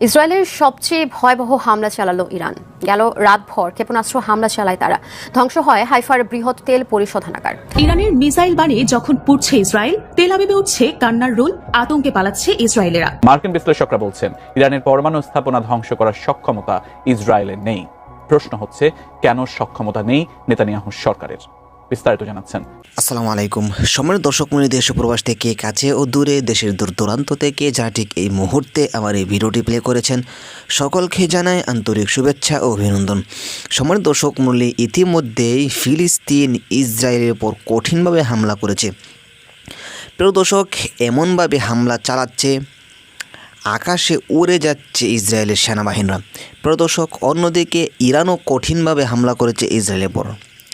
ইসরায়েলের সবচেয়ে ভয়াবহ হামলা চালালো ইরান। গেল রাতভর ক্ষেপণাস্ত্র হামলা চালায় তারা। ধ্বংস হয় হাইফার বৃহৎ তেল পরিশোধনাগার। ইরানের মিসাইল বাণে যখন পুড়ছে ইসরায়েল তেল আবিবে উঠছে কান্নার রোল আতঙ্কে পালাচ্ছে ইসরায়েলেরা। মার্কিন বিশ্লেষকরা বলছেন ইরানের পরমাণু স্থাপনা ধ্বংস করার সক্ষমতা ইসরায়েলের নেই। প্রশ্ন হচ্ছে কেন সক্ষমতা নেই নেতানিয়াহু সরকারের? বিস্তারিত জানাচ্ছেন। আসসালামু আলাইকুম। সময়ের দর্শক মনে দেশ প্রবাস থেকে কাছে ও দূরে, দেশের দূর দূরান্ত থেকে যারা ঠিক এই মুহূর্তে আমার এই ভিডিওটি প্লে করেছেন, সকলকে জানায় আন্তরিক শুভেচ্ছা ও অভিনন্দন। সময়ের দর্শক মূল্যে ইতিমধ্যেই ফিলিস্তিন ইসরায়েলের উপর কঠিনভাবে হামলা করেছে। প্রিয় দর্শক, এমনভাবে হামলা চালাচ্ছে, আকাশে উড়ে যাচ্ছে ইসরায়েলের সেনাবাহিনীরা। প্রদর্শক অন্যদিকে ইরানও কঠিনভাবে হামলা করেছে ইসরায়েলের পর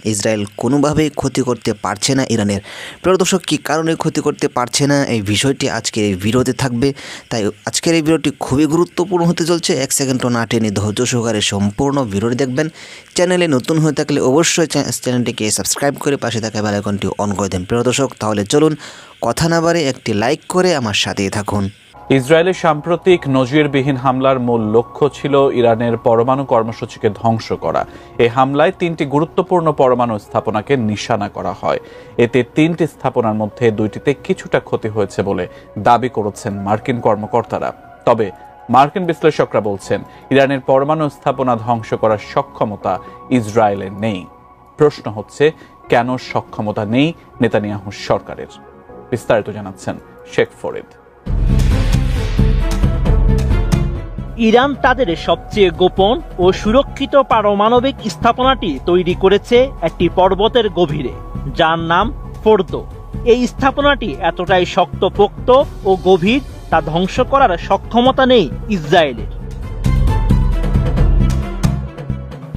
ইসরায়েল কোনোভাবেই ক্ষতি করতে পারছে না ইরানের। প্রদর্শক কী কারণে ক্ষতি করতে পারছে না? এই বিষয়টি আজকের এই ভিডিওতে থাকবে। তাই আজকের এই ভিডিওটি খুবই গুরুত্বপূর্ণ হতে চলছে। এক সেকেন্ডও না টেনে ধৈর্য সহকারে সম্পূর্ণ ভিডিওটি দেখবেন। চ্যানেলে নতুন হয়ে থাকলে অবশ্যই চ্যানেলটিকে সাবস্ক্রাইব করে পাশে থাকা বেলাইকনটি অন করে দেন। প্রিয় দর্শক, তাহলে চলুন কথা না বাড়ে একটি লাইক করে আমার সাথেই থাকুন। ইসরায়েলের সাম্প্রতিক নজিরবিহীন হামলার মূল লক্ষ্য ছিল ইরানের পরমাণু কর্মসূচিকে ধ্বংস করা। এ হামলায় তিনটি গুরুত্বপূর্ণ পরমাণু স্থাপনাকে নিশানা করা হয়। এতে তিনটি স্থাপনার মধ্যে দুইটিতে কিছুটা ক্ষতি হয়েছে বলে দাবি করেছেন মার্কিন কর্মকর্তারা। তবে মার্কিন বিশ্লেষকরা বলছেন, ইরানের পরমাণু স্থাপনা ধ্বংস করার সক্ষমতা ইসরায়েলের নেই। প্রশ্ন হচ্ছে, কেন সক্ষমতা নেই নেতানিয়াহু সরকারের? বিস্তারিত জানাচ্ছেন শেখ ফরিদ। ইরান তাদের সবচেয়ে গোপন ও সুরক্ষিত পারমাণবিক স্থাপনাটি তৈরি করেছে একটি পর্বতের গভীরে, যার নাম ফোর্দো। এই স্থাপনাটি এতটাই শক্তপোক্ত ও গভীর, তা ধ্বংস করার সক্ষমতা নেই ইসরায়েলের।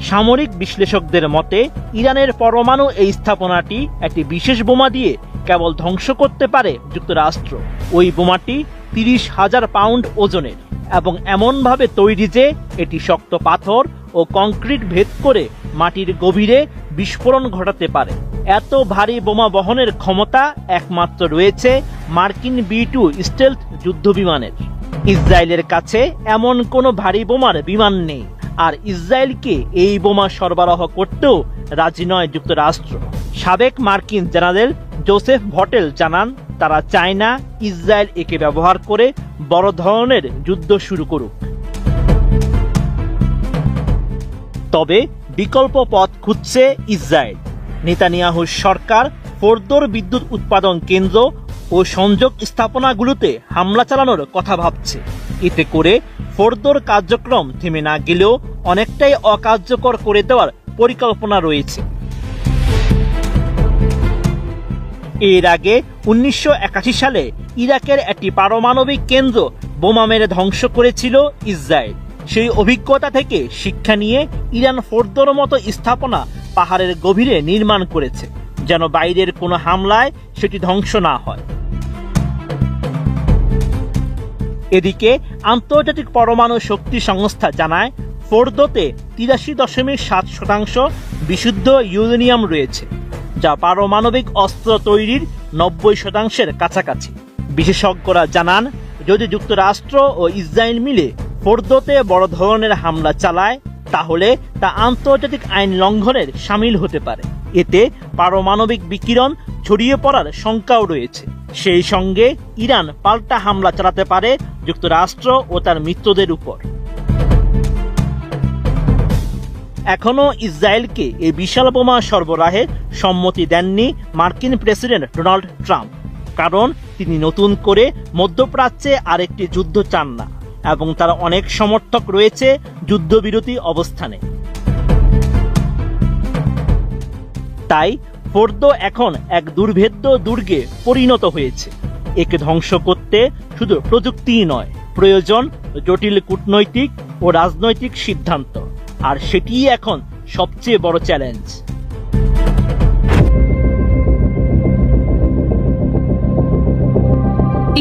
সামরিক বিশ্লেষকদের মতে, ইরানের পরমাণু এই স্থাপনাটি একটি বিশেষ বোমা দিয়ে কেবল ধ্বংস করতে পারে যুক্তরাষ্ট্র। ওই বোমাটি তিরিশ হাজার পাউন্ড ওজনের। এবং এমনভাবে তৈরি যে এটি শক্ত পাথর ও কংক্রিট ভেদ করে মাটির গভীরে বিস্ফোরণ ঘটাতে পারে। এত ভারী বোমা বহনের ক্ষমতা একমাত্র রয়েছে মার্কিন বি টু স্টেলথ যুদ্ধবিমানের ইসরায়েলের কাছে এমন কোনো ভারী বোমার বিমান নেই। আর ইসরায়েলকে এই বোমা সরবরাহ করতেও রাজি নয় যুক্তরাষ্ট্র। সাবেক মার্কিন জেনারেল জোসেফ ভটেল জানান তারা চায় না ইসরায়েল একে ব্যবহার করে বড় ধরনের যুদ্ধ শুরু করুক। তবে বিকল্প পথ খুঁজছে ইসরায়েল। নেতানিয়াহুর সরকার, ফোর্দোর বিদ্যুৎ উৎপাদন কেন্দ্র ও সংযোগ স্থাপনাগুলোতে হামলা চালানোর কথা ভাবছে। এতে করে ফোর্দোর কার্যক্রম থেমে না গেলেও অনেকটাই অকার্যকর করে দেওয়ার পরিকল্পনা রয়েছে। এর আগে উনিশশো একাশি সালে ইরাকের একটি পারমাণবিক কেন্দ্র বোমা মেরে ধ্বংস করেছিল ইসরায়েল। সেই অভিজ্ঞতা থেকে শিক্ষা নিয়ে ইরান ফোর্দোর মতো স্থাপনা পাহাড়ের গভীরে নির্মাণ করেছে, যেন বাইরের কোনো হামলায় সেটি ধ্বংস না হয়। এদিকে আন্তর্জাতিক পরমাণু শক্তি সংস্থা জানায়, ফোর্দোতে তিরাশি দশমিক সাত শতাংশ বিশুদ্ধ ইউরেনিয়াম রয়েছে। যা পারমাণবিক অস্ত্র তৈরির নব্বই শতাংশের কাছাকাছি। বিশেষজ্ঞরা জানান, যদি যুক্তরাষ্ট্র ও ইসরায়েল মিলে ফোর্দোতে বড় ধরনের হামলা চালায়, তাহলে তা আন্তর্জাতিক আইন লঙ্ঘনের সামিল হতে পারে। এতে পারমাণবিক বিকিরণ ছড়িয়ে পড়ার শঙ্কাও রয়েছে। সেই সঙ্গে ইরান পাল্টা হামলা চালাতে পারে যুক্তরাষ্ট্র ও তার মিত্রদের উপর। এখনও ইসরায়েলকে এই বিশাল বোমা সরবরাহে সম্মতি দেননি মার্কিন প্রেসিডেন্ট ডোনাল্ড ট্রাম্প, কারণ তিনি নতুন করে মধ্যপ্রাচ্যে আরেকটি যুদ্ধ চান না এবং তার অনেক সমর্থক রয়েছে যুদ্ধবিরতি অবস্থানে। তাই ফোর্দো এখন এক দুর্ভেদ্য দুর্গে পরিণত হয়েছে। একে ধ্বংস করতে শুধু প্রযুক্তিই নয়, প্রয়োজন জটিল কূটনৈতিক ও রাজনৈতিক সিদ্ধান্ত। আর সেটিই এখন সবচেয়ে বড় চ্যালেঞ্জ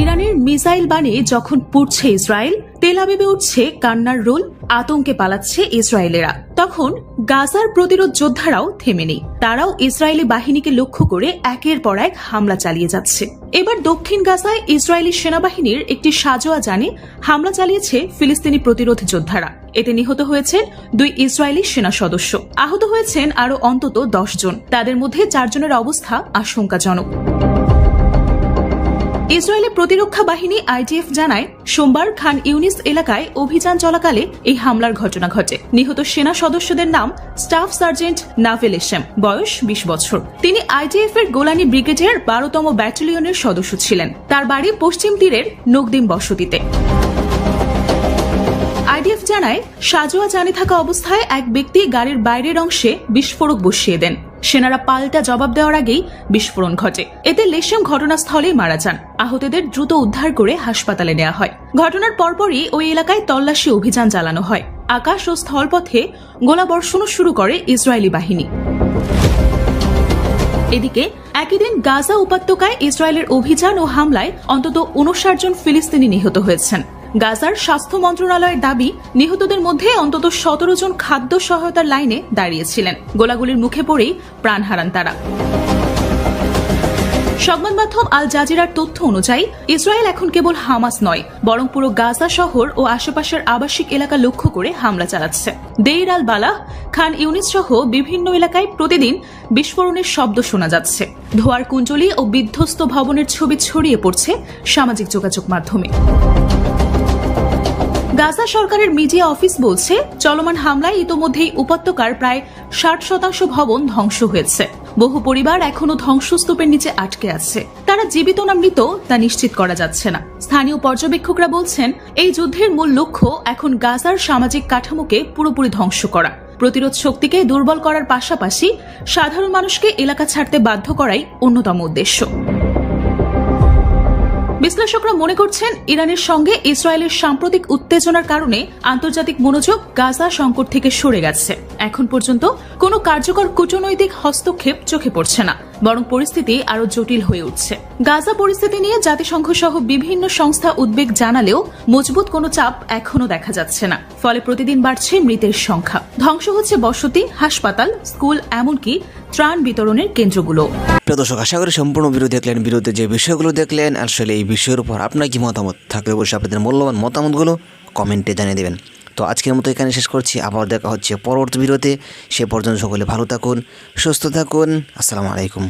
ইরানের মিসাইল বানে যখন পড়ছে ইসরায়েল তেল আবিবে উঠছে কান্নার রোল, আতঙ্কে পালাচ্ছে ইসরায়েলেরা। তখন গাজার প্রতিরোধ যোদ্ধারাও থেমে নেই। তারাও ইসরায়েলি বাহিনীকে লক্ষ্য করে একের পর এক হামলা চালিয়ে যাচ্ছে। এবার দক্ষিণ গাজায় ইসরায়েলি সেনাবাহিনীর একটি সাজোয়া জানে হামলা চালিয়েছে ফিলিস্তিনি প্রতিরোধ যোদ্ধারা। এতে নিহত হয়েছেন দুই ইসরায়েলি সেনা সদস্য। আহত হয়েছেন আরও অন্তত দশ জন। তাদের মধ্যে চারজনের অবস্থা আশঙ্কাজনক। ইসরায়েলি প্রতিরক্ষা বাহিনী আইডিএফ জানায়, সোমবার খান ইউনিস এলাকায় অভিযান চলাকালে এই হামলার ঘটনা ঘটে। নিহত সেনা সদস্যদের নাম স্টাফ সার্জেন্ট নাভেল এসেম, বয়স বিশ বছর। তিনি আইডিএফ এর গোলানি ব্রিগেডের বারোতম ব্যাটালিয়নের সদস্য ছিলেন। তার বাড়ি পশ্চিম তীরের নকদিম বসতিতে। আইডিএফ জানায়, সাজোয়া জানে থাকা অবস্থায় এক ব্যক্তি গাড়ির বাইরের অংশে বিস্ফোরক বসিয়ে দেন। সেনারা পাল্টা জবাব দেওয়ার আগেই বিস্ফোরণ ঘটে। এতে লেশেম ঘটনাস্থলেই মারা যান। আহতদের দ্রুত উদ্ধার করে হাসপাতালে নেওয়া হয়। ঘটনার পরপরই ওই এলাকায় তল্লাশি অভিযান চালানো হয়। আকাশ ও স্থলপথে গোলাবর্ষণও শুরু করে ইসরায়েলি বাহিনী। এদিকে, একই দিন গাজা উপত্যকায় ইসরায়েলের অভিযান ও হামলায় অন্তত উনষাট জন ফিলিস্তিনি নিহত হয়েছেন। গাজার স্বাস্থ্য মন্ত্রণালয়ের দাবি, নিহতদের মধ্যে অন্তত সতেরো জন খাদ্য সহায়তার লাইনে দাঁড়িয়েছিলেন। গোলাগুলির মুখে পড়েই প্রাণ হারান তারা। সংবাদ মাধ্যম আল জাজিরার তথ্য অনুযায়ী, ইসরায়েল এখন কেবল হামাস নয়, বরং পুরো গাজা শহর ও আশেপাশের আবাসিক এলাকা লক্ষ্য করে হামলা চালাচ্ছে। দেইর আল বালাহ, খান ইউনিস সহ বিভিন্ন এলাকায় প্রতিদিন বিস্ফোরণের শব্দ শোনা যাচ্ছে। ধোয়ার কুঞ্জলি ও বিধ্বস্ত ভবনের ছবি ছড়িয়ে পড়ছে সামাজিক যোগাযোগ মাধ্যমে। গাজা সরকারের মিডিয়া অফিস বলছে, চলমান হামলায় ইতোমধ্যেই উপত্যকার প্রায় ষাট শতাংশ ভবন ধ্বংস হয়েছে। বহু পরিবার এখনও ধ্বংসস্তূপের নিচে আটকে আছে। তারা জীবিত না মৃত, তা নিশ্চিত করা যাচ্ছে না। স্থানীয় পর্যবেক্ষকরা বলছেন, এই যুদ্ধের মূল লক্ষ্য এখন গাজার সামাজিক কাঠামোকে পুরোপুরি ধ্বংস করা। প্রতিরোধ শক্তিকে দুর্বল করার পাশাপাশি সাধারণ মানুষকে এলাকা ছাড়তে বাধ্য করাই অন্যতম উদ্দেশ্য। বিশ্লেষকরা মনে করছেন ইরানের সঙ্গে ইসরায়েলের সাম্প্রতিক উত্তেজনার কারণে আন্তর্জাতিক মনোযোগ গাজা সংকট থেকে সরে গেছে। এখন পর্যন্ত কোনো কার্যকর কূটনৈতিক হস্তক্ষেপ চোখে পড়ছে না। বরং পরিস্থিতি আরও জটিল হয়ে উঠছে। গাজা পরিস্থিতি নিয়ে জাতিসংঘ সহ বিভিন্ন সংস্থা উদ্বেগ জানালেও মজবুত কোনো চাপ এখনও দেখা যাচ্ছে না। ফলে প্রতিদিন বাড়ছে মৃতের সংখ্যা। ধ্বংস হচ্ছে বসতি, হাসপাতাল, স্কুল, এমনকি ত্রাণ বিতরণের কেন্দ্রগুলো। প্রিয় দর্শক, আশা করি সম্পূর্ণ ভিডিও দেখলেন ভিডিওতে যে বিষয়গুলো দেখলেন, আসলে এই বিষয়ের উপর আপনার কি মতামত থাকলে অবশ্যই আপনাদের মূল্যবান মতামতগুলো কমেন্টে জানিয়ে দেবেন। তো আজকের মতো এখানে শেষ করছি। আবার দেখা হচ্ছে পরবর্তী ভিডিওতে। সে পর্যন্ত সকলে ভালো থাকুন, সুস্থ থাকুন। আসসালামু আলাইকুম।